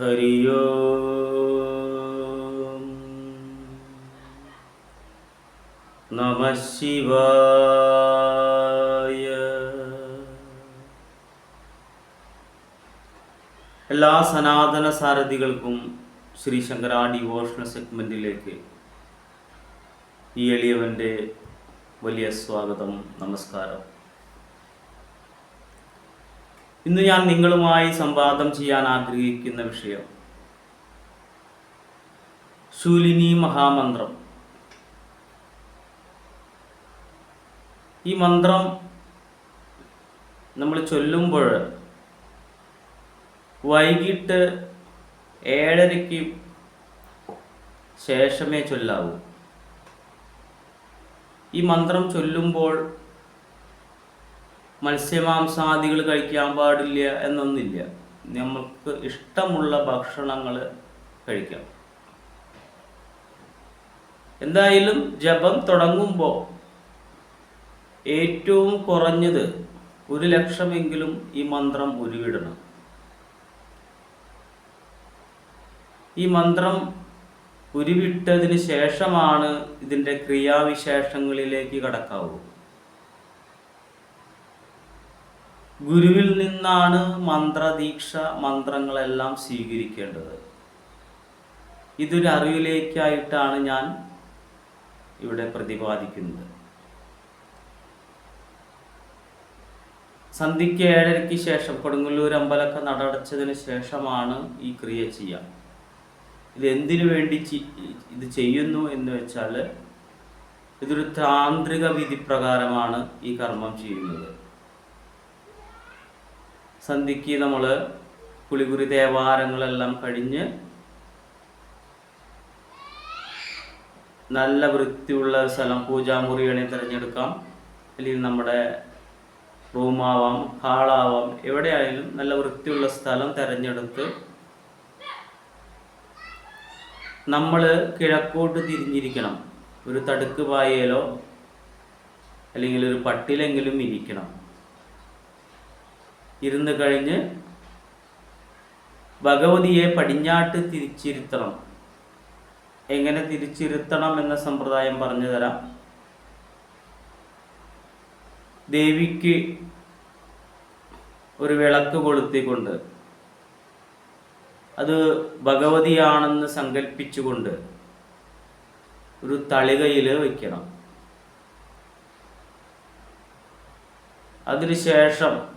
ഹരി ഓം നമ ശിവായ. എല്ലാ സനാതന സാരഥികൾക്കും ശ്രീ ശങ്കര ഡിവോഷണൽ സെഗ്മെന്റിലേക്ക് ഈ എളിയവന്റെ വലിയ സ്വാഗതം നമസ്കാരം. ഇന്ന് ഞാൻ നിങ്ങളുമായി സംവാദം ചെയ്യാൻ ആഗ്രഹിക്കുന്ന വിഷയം. ശൂലിനി മഹാമന്ത്രം. ഈ മന്ത്രം നമ്മൾ ചൊല്ലുമ്പോൾ വൈകിട്ട് ഏഴരയ്ക്ക് ശേഷമേ ചൊല്ലാവൂ. ഈ മന്ത്രം ചൊല്ലുമ്പോൾ മത്സ്യമാംസാദികൾ കഴിക്കാൻ പാടില്ല എന്നൊന്നില്ല. നമുക്ക് ഇഷ്ടമുള്ള ഭക്ഷണങ്ങൾ കഴിക്കാം. എന്തായാലും ജപം തുടങ്ങുമ്പോൾ ഏറ്റവും കുറഞ്ഞത് ഒരു ലക്ഷമെങ്കിലും ഈ മന്ത്രം ഉരുവിടണം. ഈ മന്ത്രം ഉരുവിട്ടതിന് ശേഷമാണ് ഇതിന്റെ ക്രിയാവിശേഷങ്ങളിലേക്ക് കടക്കാവൂ. ഗുരുവിൽ നിന്നാണ് മന്ത്രദീക്ഷ മന്ത്രങ്ങളെല്ലാം സ്വീകരിക്കേണ്ടത്. ഇതൊരു അറിവിലേക്കായിട്ടാണ് ഞാൻ ഇവിടെ പ്രതിപാദിക്കുന്നത്. സന്ധ്യയ്ക്ക് ഏഴരയ്ക്ക് ശേഷം കൊടുങ്ങല്ലൂർ അമ്പലമൊക്കെ നടടച്ചതിന് ശേഷമാണ് ഈ ക്രിയ ചെയ്യുക. ഇത് എന്തിനു വേണ്ടി ഇത് ചെയ്യുന്നു എന്ന് വെച്ചാൽ ഇതൊരു താന്ത്രിക വിധി പ്രകാരമാണ് ഈ കർമ്മം ചെയ്യുന്നത്. സന്ധ്യയ്ക്ക് നമ്മൾ കുളികുറി ദേവാരങ്ങളെല്ലാം കഴിഞ്ഞ് നല്ല വൃത്തിയുള്ള സ്ഥലം പൂജാമുറി വേണമെങ്കിൽ തിരഞ്ഞെടുക്കാം. അല്ലെങ്കിൽ നമ്മുടെ റൂമാവാം ഹാളാവാം എവിടെയായാലും നല്ല വൃത്തിയുള്ള സ്ഥലം തിരഞ്ഞെടുത്ത് നമ്മൾ കിഴക്കോട്ട് തിരിഞ്ഞിരിക്കണം. ഒരു തടുക്ക് പായയിലോ അല്ലെങ്കിൽ ഒരു പട്ടിലെങ്കിലും ഇരിക്കണം. ഇരുന്ന് കഴിഞ്ഞ് ഭഗവതിയെ പടിഞ്ഞാട്ട് തിരിച്ചിരുത്തണം. എങ്ങനെ തിരിച്ചിരുത്തണം എന്ന സമ്പ്രദായം പറഞ്ഞു തരാം. ദേവിക്ക് ഒരു വിളക്ക് കൊളുത്തിക്കൊണ്ട് അത് ഭഗവതിയാണെന്ന് സങ്കല്പിച്ചുകൊണ്ട് ഒരു തളികയിൽ വയ്ക്കണം അതിനുശേഷം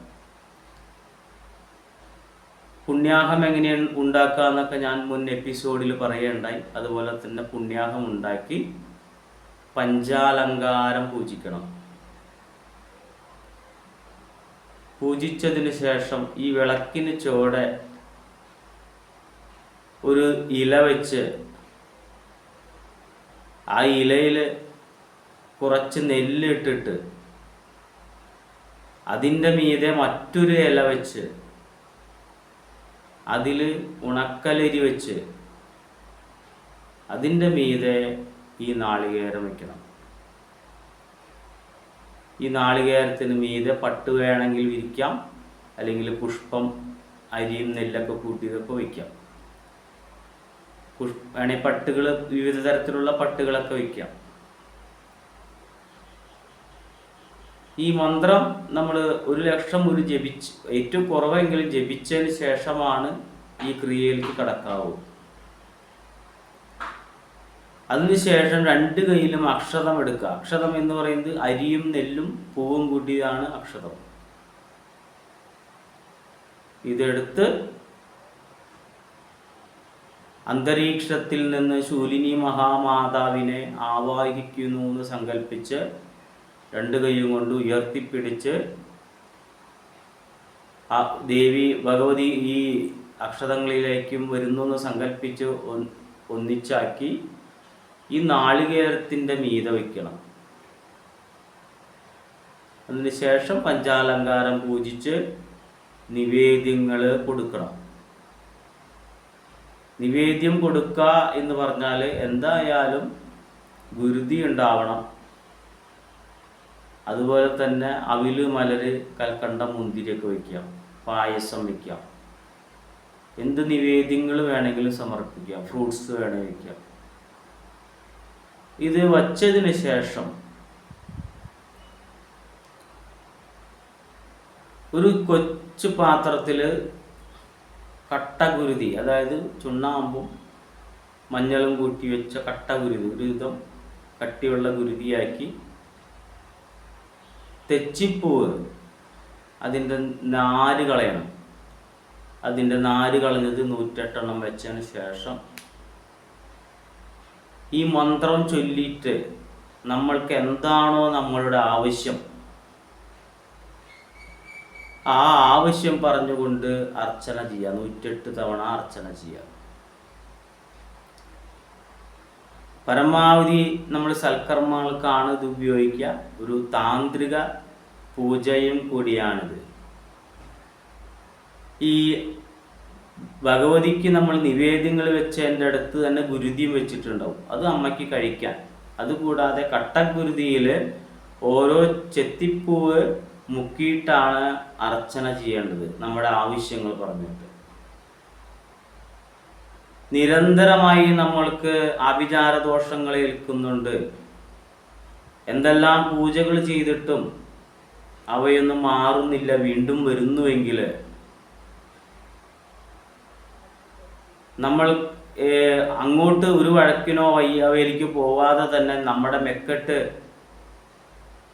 പുണ്യാഹം എങ്ങനെയാണ് ഉണ്ടാക്കുക എന്നൊക്കെ ഞാൻ മുൻ എപ്പിസോഡിൽ പറയുകയുണ്ടായി. അതുപോലെ തന്നെ പുണ്യാഹം ഉണ്ടാക്കി പഞ്ചാലങ്കാരം പൂജിക്കണം. പൂജിച്ചതിന് ശേഷം ഈ വിളക്കിന് ചുവടെ ഒരു ഇല വെച്ച് ആ ഇലയിൽ കുറച്ച് നെല്ലിട്ടിട്ട് അതിന്റെ മീതെ മറ്റൊരു ഇല വെച്ച് അതിൽ ഉണക്കലരി വെച്ച് അതിന്റെ മീതെ ഈ നാളികേരം വയ്ക്കണം ഈ നാളികേരത്തിന് മീതെ പട്ട് വേണമെങ്കിൽ വിരിക്കാം അല്ലെങ്കിൽ പുഷ്പം അരിയും നെല്ലൊക്കെ കൂട്ടിയതൊക്കെ വയ്ക്കാം പുഷ് വേണേൽ പട്ടുകൾ വിവിധ തരത്തിലുള്ള പട്ടുകളൊക്കെ വയ്ക്കാം ഈ മന്ത്രം നമ്മൾ ഒരു ലക്ഷം ഒരു ജപിച്ച് ഏറ്റവും കുറവെങ്കിലും ജപിച്ചതിന് ശേഷമാണ് ഈ ക്രിയയിലേക്ക് കടക്കാവൂ. അതിനുശേഷം രണ്ട് കൈയിലും അക്ഷതം എടുക്കുക. അക്ഷതം എന്ന് പറയുന്നത് അരിയും നെല്ലും പൂവും കൂട്ടിയതാണ് അക്ഷതം. ഇതെടുത്ത് അന്തരീക്ഷത്തിൽ നിന്ന് ശൂലിനി മഹാമാതാവിനെ ആവാഹിക്കുന്നു എന്ന് സങ്കല്പിച്ച് രണ്ട് കൈയും കൊണ്ട് ഉയർത്തിപ്പിടിച്ച് ആ ദേവി ഭഗവതി ഈ അക്ഷതങ്ങളിലേക്കും വരുന്നു എന്ന് സങ്കല്പിച്ച് ഒന്നിച്ചാക്കി ഈ നാളികേരത്തിന്റെ മീത വയ്ക്കണം അതിനുശേഷം പഞ്ചാലങ്കാരം പൂജിച്ച് നിവേദ്യങ്ങൾ കൊടുക്കണം. നിവേദ്യം കൊടുക്കുക എന്ന് പറഞ്ഞാൽ എന്തായാലും ഗുരുതി ഉണ്ടാവണം. അതുപോലെ തന്നെ അവിൽ മലര് കൽക്കണ്ട മുന്തിരിയൊക്കെ വയ്ക്കാം പായസം വയ്ക്കാം എന്ത് നിവേദ്യങ്ങൾ വേണമെങ്കിലും സമർപ്പിക്കാം ഫ്രൂട്ട്സ് വേണമെങ്കിൽ വയ്ക്കാം ഇത് വച്ചതിന് ശേഷം ഒരു കൊച്ചു പാത്രത്തിൽ കട്ടകുരുതി അതായത് ചുണ്ണാമ്പും മഞ്ഞളും കൂട്ടി വെച്ച കട്ടകുരുതി ഒരു വിധം കട്ടിയുള്ള ഗുരുതിയാക്കി തെച്ചിപ്പൂവ്. അതിന്റെ നാല് കളയണം. അതിന്റെ നാല് കളഞ്ഞത് നൂറ്റെട്ടെണ്ണം വെച്ചതിന് ശേഷം ഈ മന്ത്രം ചൊല്ലിയിട്ട് നമ്മൾക്ക് എന്താണോ നമ്മളുടെ ആവശ്യം ആ ആവശ്യം പറഞ്ഞുകൊണ്ട് അർച്ചന ചെയ്യുക. നൂറ്റെട്ട് തവണ അർച്ചന ചെയ്യുക. പരമാവധി നമ്മൾ സൽക്കർമ്മങ്ങൾക്കാണ് ഇത് ഉപയോഗിക്കുക. ഒരു താന്ത്രിക പൂജയും കൂടിയാണിത്. ഈ ഭഗവതിക്ക് നമ്മൾ നിവേദ്യങ്ങൾ വെച്ചതിന്റെ അടുത്ത് തന്നെ ഗുരുതിയും വെച്ചിട്ടുണ്ടാവും. അത് അമ്മയ്ക്ക് കഴിക്കാൻ. അതുകൂടാതെ കട്ടഗുരുതിയിൽ ഓരോ ചെത്തിപ്പൂവ് മുക്കിയിട്ടാണ് അർച്ചന ചെയ്യേണ്ടത് നമ്മുടെ ആവശ്യങ്ങൾ പറഞ്ഞിട്ട്. നിരന്തരമായി നമ്മൾക്ക് ആഭിചാര ദോഷങ്ങൾ ഏൽക്കുന്നുണ്ട്. എന്തെല്ലാം പൂജകൾ ചെയ്തിട്ടും അവയൊന്നും മാറുന്നില്ല വീണ്ടും വരുന്നുവെങ്കിൽ നമ്മൾ അങ്ങോട്ട് ഒരു വഴക്കിനോ വയ്യാവേലിക്ക് പോവാതെ തന്നെ നമ്മുടെ മെക്കെട്ട്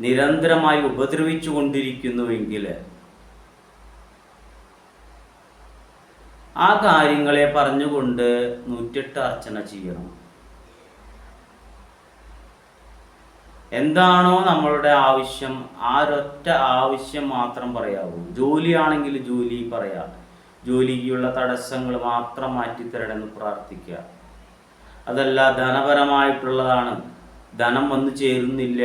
നിരന്തരമായി ഉപദ്രവിച്ചു കൊണ്ടിരിക്കുന്നുവെങ്കിൽ ആ കാര്യങ്ങളെ പറഞ്ഞുകൊണ്ട് നൂറ്റെട്ട് അർച്ചന ചെയ്യണം. എന്താണോ നമ്മളുടെ ആവശ്യം ആ ഒരൊറ്റ ആവശ്യം മാത്രം പറയാവൂ. ജോലിയാണെങ്കിൽ ജോലി പറയാ. ജോലിക്കുള്ള തടസ്സങ്ങൾ മാത്രം മാറ്റിത്തരണമെന്ന് പ്രാർത്ഥിക്കുക. അതല്ല ധനപരമായിട്ടുള്ളതാണ്. ധനം വന്നു ചേരുന്നില്ല.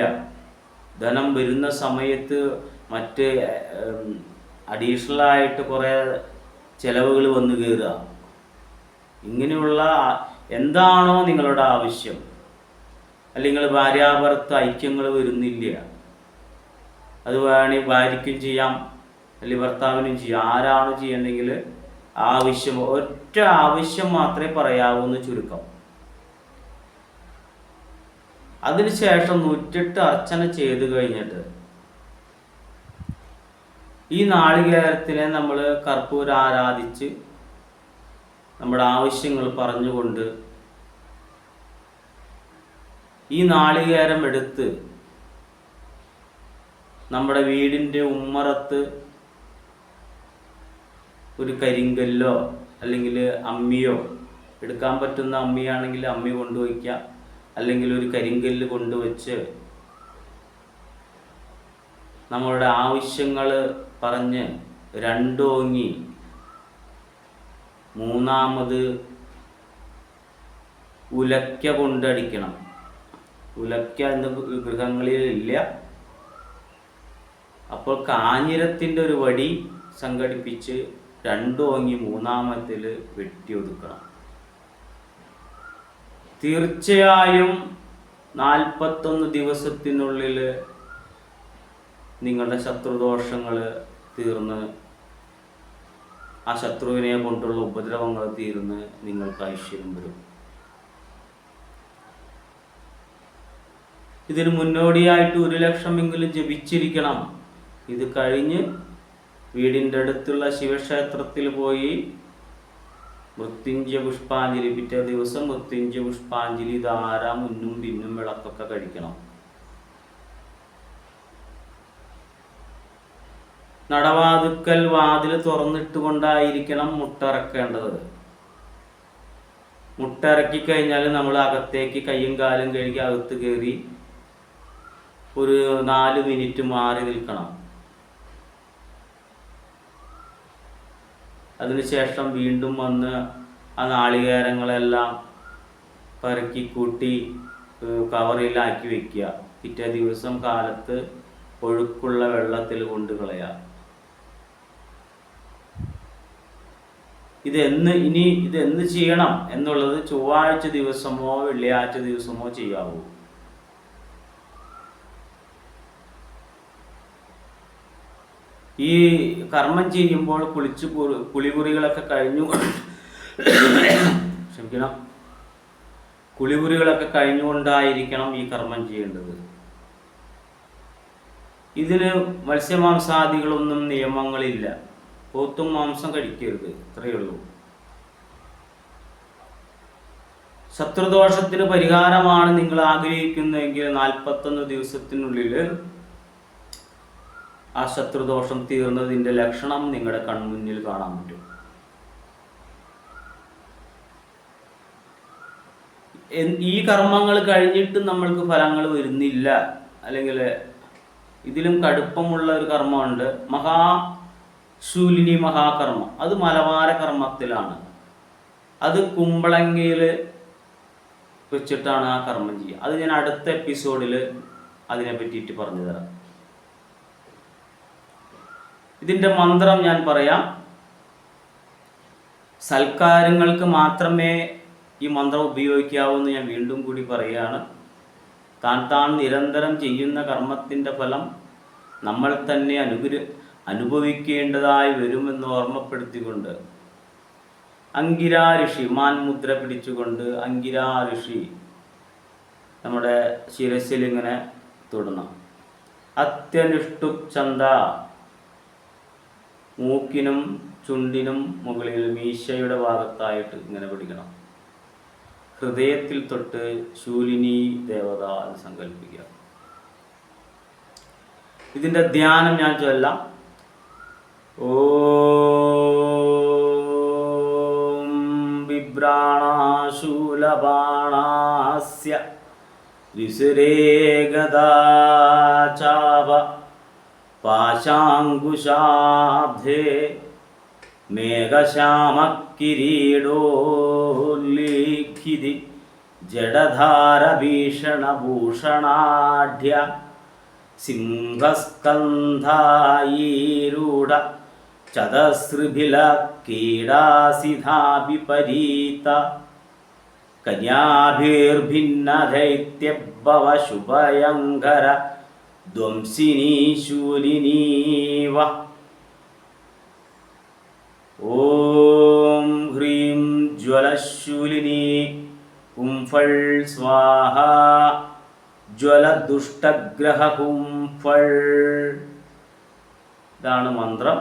ധനം വരുന്ന സമയത്ത് മറ്റ് അഡീഷണൽ ആയിട്ട് കുറേ ചിലവുകൾ വന്നു കയറുക ഇങ്ങനെയുള്ള എന്താണോ നിങ്ങളുടെ ആവശ്യം. അല്ലെങ്കിൽ ഭാര്യാഭർത്ത ഐക്യങ്ങൾ വരുന്നില്ല. അത് വേണമെങ്കിൽ ഭാര്യയ്ക്കും ചെയ്യാം അല്ലെങ്കിൽ ഭർത്താവിനും ചെയ്യാം. ആരാണ് ചെയ്യണമെങ്കിൽ ആവശ്യം ഒറ്റ ആവശ്യം മാത്രമേ പറയാവൂന്ന് ചുരുക്കം. അതിനുശേഷം നൂറ്റെട്ട് അർച്ചന ചെയ്ത് കഴിഞ്ഞിട്ട് ഈ നാളികേരത്തിനെ നമ്മൾ കർപ്പൂരാരാധിച്ച് നമ്മുടെ ആവശ്യങ്ങൾ പറഞ്ഞുകൊണ്ട് ഈ നാളികേരം എടുത്ത് നമ്മുടെ വീടിന്റെ ഉമ്മറത്ത് ഒരു കരിങ്കല്ലോ അല്ലെങ്കിൽ അമ്മിയോ എടുക്കാൻ പറ്റുന്ന അമ്മിയാണെങ്കിൽ അമ്മി കൊണ്ടുവയ്ക്കുക അല്ലെങ്കിൽ ഒരു കരിങ്കല്ല് കൊണ്ടുവച്ച് നമ്മളുടെ ആവശ്യങ്ങൾ പറഞ്ഞ് രണ്ടോങ്ങി മൂന്നാമത് ഉലക്ക കൊണ്ടടിക്കണം. ഉലക്ക എന്ന ഗൃഹങ്ങളിൽ ഇല്ല. അപ്പോൾ കാഞ്ഞിരത്തിന്റെ ഒരു വടി സംഘടിപ്പിച്ച് രണ്ടോങ്ങി മൂന്നാമത്തിൽ വെട്ടിയൊതുക്കണം. തീർച്ചയായും നാൽപ്പത്തൊന്ന് ദിവസത്തിനുള്ളിൽ നിങ്ങളുടെ ശത്രുദോഷങ്ങൾ തീർന്ന് ആ ശത്രുവിനെ കൊണ്ടുള്ള ഉപദ്രവങ്ങൾ തീർന്ന് നിങ്ങൾക്ക് ഐശ്വര്യം വരും. ഇതിന് മുന്നോടിയായിട്ട് ഒരു ലക്ഷമെങ്കിലും ജപിച്ചിരിക്കണം. ഇത് കഴിഞ്ഞ് വീടിന്റെ അടുത്തുള്ള ശിവക്ഷേത്രത്തിൽ പോയി മൃത്യുഞ്ജ പുഷ്പാഞ്ജലി പിറ്റേ ദിവസം മൃത്യുഞ്ജ പുഷ്പാഞ്ജലി ധാര മുന്നും പിന്നും വിളക്കൊക്കെ കഴിക്കണം. നടവാതുക്കൽ വാതിൽ തുറന്നിട്ടുകൊണ്ടായിരിക്കണം മുട്ടറക്കേണ്ടത്. മുട്ടറക്കി കഴിഞ്ഞാൽ നമ്മൾ അകത്തേക്ക് കയ്യും കാലും കഴുകി അകത്ത് കയറി ഒരു നാല് മിനിറ്റ് മാറി നിൽക്കണം. അതിനുശേഷം വീണ്ടും വന്ന് ആ നാളികേരങ്ങളെല്ലാം പെറുക്കി കൂട്ടി കവറിലാക്കി വെക്കുക. പിറ്റേ ദിവസം കാലത്ത് ഒഴുക്കുള്ള വെള്ളത്തിൽ കൊണ്ട് കളയുക. ഇതെന്ന് ഇനി ഇതെന്ന് ചെയ്യണം എന്നുള്ളത് ചൊവ്വാഴ്ച ദിവസമോ വെള്ളിയാഴ്ച ദിവസമോ ചെയ്യാവൂ. ഈ കർമ്മം ചെയ്യുമ്പോൾ കുളിച്ച് കുളിമുറികളൊക്കെ കഴിഞ്ഞു. ക്ഷമിക്കണം. കുളിമുറികളൊക്കെ കഴിഞ്ഞുകൊണ്ടായിരിക്കണം ഈ കർമ്മം ചെയ്യേണ്ടത്. ഇതിന് മത്സ്യമാംസാദികളൊന്നും നിയമങ്ങളില്ല. പോത്തും മാംസം കഴിക്കരുത്. ഇത്രയേ ഉള്ളൂ. ശത്രുദോഷത്തിന് പരിഹാരമാണ് നിങ്ങൾ ആഗ്രഹിക്കുന്നതെങ്കിൽ നാൽപ്പത്തൊന്ന് ദിവസത്തിനുള്ളിൽ ആ ശത്രുദോഷം തീർന്നതിന്റെ ലക്ഷണം നിങ്ങളുടെ കൺമുന്നിൽ കാണാൻ പറ്റും. ഈ കർമ്മങ്ങൾ കഴിഞ്ഞിട്ട് നമ്മൾക്ക് ഫലങ്ങൾ വരുന്നില്ല. അല്ലെങ്കിൽ ഇതിലും കടുപ്പമുള്ള ഒരു കർമ്മമുണ്ട്. മഹാശൂലിനി മഹാകർമ്മം. അത് മലബാര കർമ്മത്തിലാണ്. അത് കുമ്പളങ്ങയിൽ വെച്ചിട്ടാണ് ആ കർമ്മം ചെയ്യുക. അത് ഞാൻ അടുത്ത എപ്പിസോഡിൽ അതിനെ പറ്റിയിട്ട് പറഞ്ഞു തരാം. ഇതിന്റെ മന്ത്രം ഞാൻ പറയാം. സൽക്കാരങ്ങൾക്ക് മാത്രമേ ഈ മന്ത്രം ഉപയോഗിക്കാവൂ എന്ന് ഞാൻ വീണ്ടും കൂടി പറയുകയാണ്. താൻ താൻ നിരന്തരം ചെയ്യുന്ന കർമ്മത്തിന്റെ ഫലം നമ്മൾ തന്നെ അനുഗ്രഹ അനുഭവിക്കേണ്ടതായി വരുമെന്ന് ഓർമ്മപ്പെടുത്തിക്കൊണ്ട് അങ്കിരാ ഋഷി മാൻ മുദ്ര പിടിച്ചുകൊണ്ട് അങ്കിരാ ഋഷി നമ്മുടെ ശിരസിൽ ഇങ്ങനെ തൊടണം അത്യനുഷ്ടുപ് ചന്ത മൂക്കിനും ചുണ്ടിനും മുകളിൽ മീശയുടെ ഭാഗത്തായിട്ട് ഇങ്ങനെ പിടിക്കണം. ഹൃദയത്തിൽ തൊട്ട് ശൂലിനി ദേവത എന്ന് സങ്കല്പിക്കുക ഇതിന്റെ ധ്യാനം ഞാൻ ചൊല്ലാം. ഓം വിഭ്രാണാശൂലബാണാസ്യ രിസുരേ പാശാങ്കുശാബ്ധേ മേഘശ്യാമക്കിരീടോല്ലിഖിതി ജഡധാരഭീഷണഭൂഷണാഢ്യ സിംഹസ്കന്ധായീരൂഢ ചതസൃഭില ധ്വംസിനി ശൂലിനീവ ഓം ഹ്രീം ജ്വലശൂലിനി കുംഫൾ സ്വാഹ ജ്വലദുഷ്ടഗ്രഹ കുംഫൾ ഇതാണ് മന്ത്രം.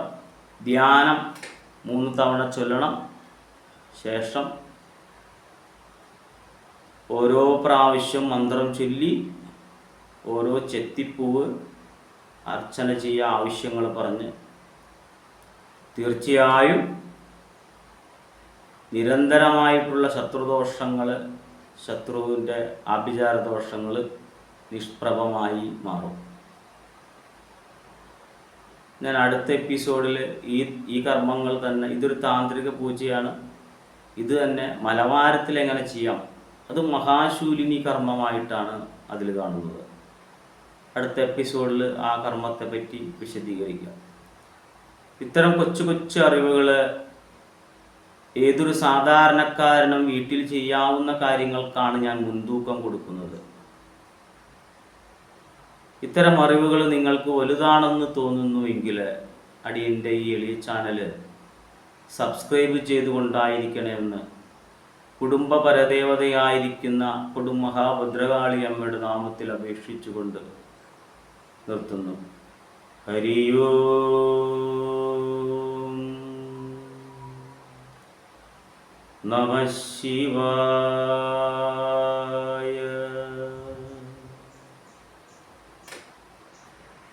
ധ്യാനം മൂന്ന് തവണ ചൊല്ലണം. ശേഷം ഓരോ പ്രാവശ്യം മന്ത്രം ചൊല്ലി ഓരോ ചെത്തിപ്പൂവ് അർച്ചന ചെയ്യുക ആവശ്യങ്ങൾ പറഞ്ഞ് തീർച്ചയായും നിരന്തരമായിട്ടുള്ള ശത്രുദോഷങ്ങൾ ശത്രുവിന്റെ ആഭിചാര ദോഷങ്ങൾ നിഷ്പ്രഭമായി മാറും. ഞാൻ അടുത്ത എപ്പിസോഡിൽ ഈ ഈ കർമ്മങ്ങൾ തന്നെ ഇതൊരു താന്ത്രിക പൂജയാണ്. ഇത് തന്നെ മലവാരത്തിൽ എങ്ങനെ ചെയ്യാം? അത് മഹാശൂലിനി കർമ്മമായിട്ടാണ് അതിൽ കാണുന്നത്. അടുത്ത എപ്പിസോഡിൽ ആ കർമ്മത്തെ പറ്റി വിശദീകരിക്കാം. ഇത്തരം കൊച്ചു കൊച്ചു അറിവുകൾ ഏതൊരു സാധാരണക്കാരനും വീട്ടിൽ ചെയ്യാവുന്ന കാര്യങ്ങൾക്കാണ് ഞാൻ മുൻതൂക്കം കൊടുക്കുന്നത്. ഇത്തരം അറിവുകൾ നിങ്ങൾക്ക് വലുതാണെന്ന് തോന്നുന്നുവെങ്കിൽ അടിയന്റെ ഈ എളിയ ചാനൽ സബ്സ്ക്രൈബ് ചെയ്തുകൊണ്ടായിരിക്കണമെന്ന് കുടുംബ പരദേവതയായിരിക്കുന്ന കൊടുമഹാഭദ്രകാളി അമ്മയുടെ നാമത്തിൽ അപേക്ഷിച്ചുകൊണ്ട് നിർത്തുന്നു. ഹരിയോം നമ ശിവായ